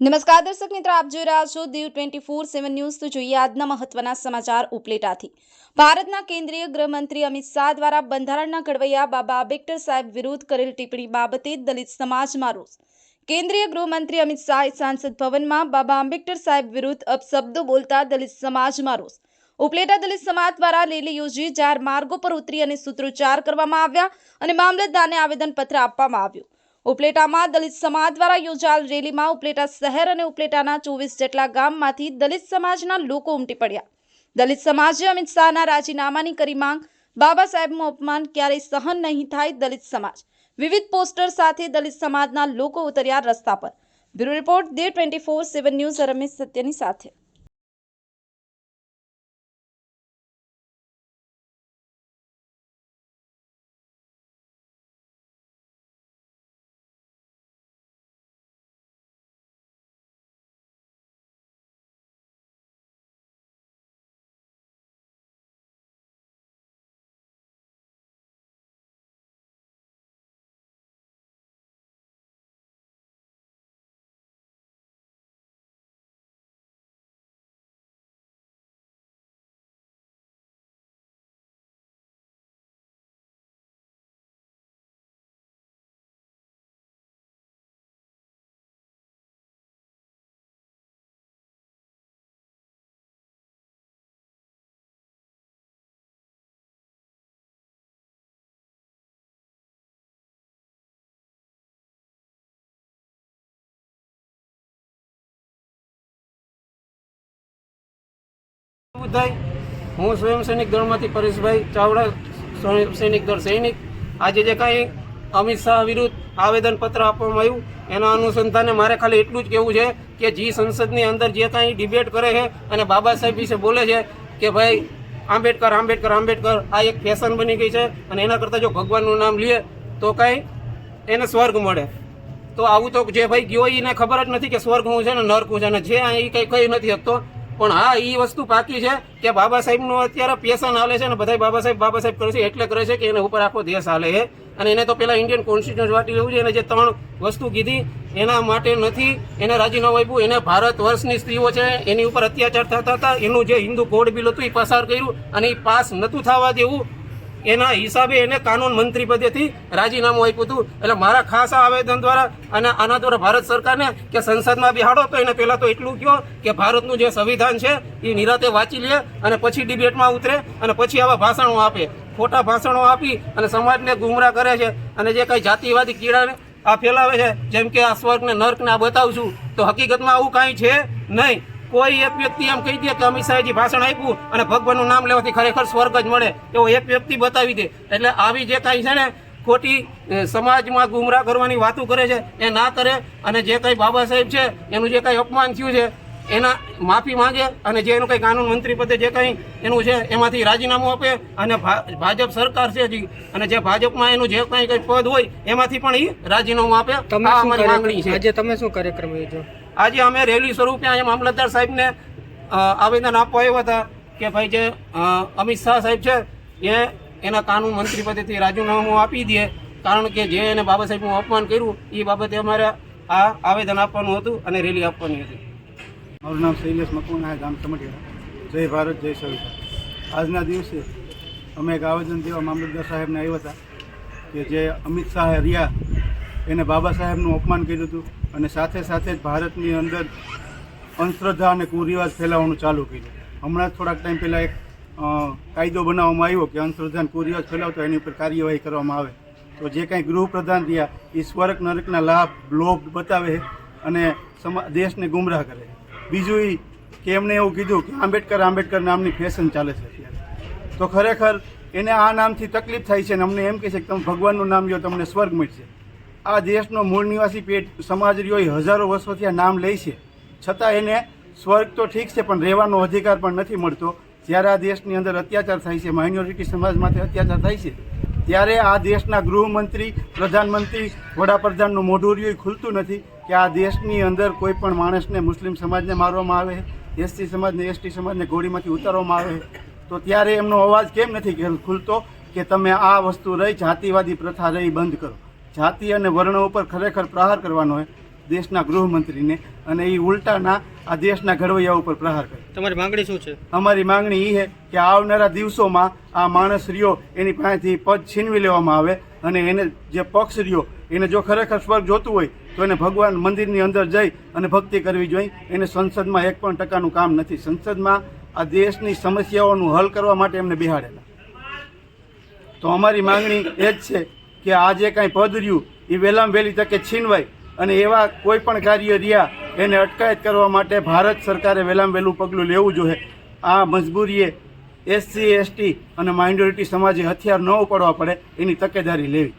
નમસ્કાર દર્શક મિત્રો, આપ જોઈ રહ્યા છો Diu twenty four seven news. તો જોઈએ આજના મહત્વના સમાચાર ઉપલેટાથી. ભારતના કેન્દ્રીય ગૃહમંત્રી અમિત શાહ દ્વારા બંધારણના ઘડવૈયા બાબા આંબેડકર સાહેબ વિરુદ્ધ કરેલ ટિપ્પણી બાબતે દલિત સમાજમાં રોષ. કેન્દ્રીય ગૃહમંત્રી અમિત શાહે સાંસદ ભવનમાં બાબા આંબેડકર સાહેબ વિરુદ્ધ અપશબ્દો બોલતા દલિત સમાજમાં રોષ. ઉપલેટા દલિત સમાજ દ્વારા રેલી યોજી જાહેર માર્ગો પર ઉતરી અને સૂત્રોચ્ચાર કરવામાં આવ્યા અને મામલતદારને આવેદનપત્ર આપવામાં આવ્યું. ઉપલેટામાં દલિત સમાજ દ્વારા યોજાયેલ રેલીમાં ઉપલેટા શહેર અને ઉપલેટાના ચોવીસ જેટલા ગામમાંથી દલિત સમાજના લોકો ઉમટી પડ્યા. દલિત સમાજે અમિત શાહના રાજીનામાની કરી માંગ. બાબા સાહેબનું અપમાન ક્યારેય સહન નહીં થાય દલિત સમાજ. વિવિધ પોસ્ટર સાથે દલિત સમાજના લોકો ઉતર્યા રસ્તા પર. બ્યુરો રિપોર્ટ દે twenty four, seven news Ramesh સત્યની સાથે. બુદ્ધાઈ હું સ્વયં સૈનિક દળમાંથી પરેશભાઈ ચાવડા, સ્વયં સૈનિક દળ સૈનિક. આજે જે કાંઈ અમિત શાહ વિરુદ્ધ આવેદન પત્ર આપવામાં આવ્યું, એના અનુસંધાને મારે ખાલી એટલું જ કહેવું છે કે જી સંસદની અંદર જે કાંઈ ડિબેટ કરે છે અને બાબા સાહેબ વિશે બોલે છે કે ભાઈ, આંબેડકર આંબેડકર આંબેડકર, આ એક ફેશન બની ગઈ છે અને એના કરતાં જો ભગવાનનું નામ લે, તો કાંઈ એને સ્વર્ગ મળે. તો આવું તો જે ભાઈ ગયો એને ખબર જ નથી કે સ્વર્ગ હું છે ને નર્ક હું છે. ને જે એ કંઈ કહી નથી શકતો પણ હા એ વસ્તુ પાકી છે કે બાબા સાહેબનું અત્યારે પેશન હાલે છે અને બધા બાબા સાહેબ બાબા સાહેબ કરે છે, એટલે કરે છે કે એના ઉપર આખો દેશ હાલે છે. અને એને તો પેલા ઇન્ડિયન કોન્સ્ટિટ્યુશન વાટી લેવું છે, એને જે ત્રણ વસ્તુ કીધી, એના માટે નથી, એને રાજીનામું આપ્યું, એને ભારત વર્ષની સ્ત્રીઓ છે, એની ઉપર અત્યાચાર થતા હતા, એનું જે હિન્દુ કોડ બિલ હતું એ પસાર કર્યું અને એ પાસ નહોતું થવા દેવું. એના હિસાબે એને કાનૂન મંત્રી પદેથી રાજીનામું આપ્યું હતું. એટલે મારા ખાસ આ આવેદન દ્વારા અને આના દ્વારા ભારત સરકારને કે સંસદમાં બિહાડો તો એને પહેલાં તો એટલું કહો કે ભારતનું જે સંવિધાન છે એ નિરાતે વાંચી લે અને પછી ડિબેટમાં ઉતરે અને પછી આવા ભાષણો આપે. ખોટા ભાષણો આપી અને સમાજને ગુમરાહ કરે છે અને જે કાંઈ જાતિવાદી કીડાને આ ફેલાવે છે, જેમ કે આ સ્વર્ગને નર્કને આ બતાવું છું, તો હકીકતમાં આવું કાંઈ છે નહીં. કોઈ એક વ્યક્તિ એમ કહી દે કે અમિત શાહજી ભાષણ આપ્યું અને ભગવાનનું નામ લેવાથી ખરેખર સ્વર્ગ જ મળે એવો એક વ્યક્તિ બતાવી દે. એટલે આવી જે કાંઈ છે ને ખોટી સમાજમાં ગુમરાહ કરવાની વાતો કરે છે એ ના કરે અને જે કંઈ બાબા સાહેબ છે એનું જે કાંઈ અપમાન થયું છે એના માફી માંગે અને જે એનું કંઈ કાનૂન મંત્રી પદે જે કંઈ એનું છે એમાંથી રાજીનામું આપે અને ભાજપ સરકાર છે હજી અને જે ભાજપમાં એનું જે કંઈ કંઈ પદ હોય એમાંથી પણ એ રાજીનામું આપે. આ અમારી માંગણી છે. આજે તમે શું કાર્યક્રમ યોજો આજે અમે રેલી સ્વરૂપે અહીંયા મામલતદાર સાહેબને આવેદન આપવા આવ્યા હતા કે ભાઈ જે અમિત શાહ સાહેબ છે, એ એના કાનૂન મંત્રી પદેથી રાજીનામું આપી દે. કારણ કે જે એને બાબા સાહેબનું અપમાન કર્યું એ બાબતે અમારે આ આવેદન આપવાનું હતું અને રેલી આપવાની હતી. મારું નામ શૈલેષ મકવાણા ગામ ચમટિયા જય ભારત, જય સવિતા. આજના દિવસે અમે એક આવેદન દેવા મામલતદાર સાહેબને આવ્યા હતા કે જે અમિત શાહે રહ્યા, એને બાબા સાહેબનું અપમાન કર્યું હતું. અને સાથે સાથે જ ભારતની અંદર અંધશ્રદ્ધા અને કુરિવાજ ફેલાવવાનું ચાલુ કર્યું. હમણાં જ થોડાક ટાઈમ પહેલાં એક કાયદો બનાવવામાં આવ્યો કે અંધશ્રદ્ધા અને કુરિવાજ ફેલાવતો એની ઉપર કાર્યવાહી કરવામાં આવે. તો જે કાંઈ ગૃહપ્રધાન રહ્યા, એ સ્વર્ગ નરકના લાભ, લોભ બતાવે અને સમા, દેશને ગુમરાહ કરે. બીજું એ કે એમણે એવું કીધું કે આંબેડકર આંબેડકર નામની ફેશન ચાલે છે અત્યારે. તો ખરેખર એને આ નામથી તકલીફ થાય છે અને અમને એમ કહે છે કે તમે ભગવાનનું નામ લો તમને સ્વર્ગ મળશે. આ દેશનો મૂળ નિવાસી પેટ સમાજ રહ્યો હજારો વર્ષોથી આ નામ લે છે. છતાં એને સ્વર્ગ તો ઠીક છે, પણ રહેવાનો અધિકાર પણ નથી મળતો. જ્યારે આ દેશની અંદર અત્યાચાર થાય છે, માઇનોરિટી સમાજ માટે અત્યાચાર થાય છે, ત્યારે આ દેશના ગૃહમંત્રી, પ્રધાનમંત્રી, વડાપ્રધાનનું મોઢું રહ્યું ખુલતું નથી કે આ દેશની અંદર કોઈ પણ માણસને મુસ્લિમ સમાજને મારવામાં આવે એસટી સમાજને એસટી સમાજને ગોળીમાંથી ઉતારવામાં આવે. તો ત્યારે એમનો અવાજ કેમ નથી ખુલતો કે તમે આ વસ્તુ રહી, જાતિવાદી પ્રથા રહી, બંધ કરો? જાતિ અને વર્ણ ઉપર ખરેખર પ્રહાર કરવાનો હોય દેશના ગૃહમંત્રીને અને એ ઉલટાના આ દેશના ઘડવૈયા ઉપર પ્રહાર કરે. તમારી માંગણી શું છે? અમારી માંગણી એ છે કે આવનારા દિવસોમાં આ માણસ રહ્યો એની પાસેથી પદ છીનવી લેવામાં આવે અને એને જે પક્ષ રહ્યો એને જો ખરેખર સ્વર્ગ જોતું હોય તો એને ભગવાન મંદિરની અંદર જઈ અને ભક્તિ કરવી જોઈએ. એને સંસદમાં એક પણ ટકાનું કામ નથી. સંસદમાં આ દેશની સમસ્યાઓનું હલ કરવા માટે એમને બિહાડેલા. તો અમારી માંગણી એ જ છે કે આ જે કાંઈ પદ રહ્યું એ વહેલામાં વહેલી તકે છીનવાય. અને એવા કોઈ પણ કાર્ય રહ્યા, એને અટકાયત કરવા માટે ભારત સરકારે વહેલામાં વહેલું પગલું લેવું જોઈએ. આ મજબૂરીએ એસસી, એસટી અને માઇનોરિટી સમાજે હથિયાર ન ઉપાડવા પડે, એની તકેદારી લેવી.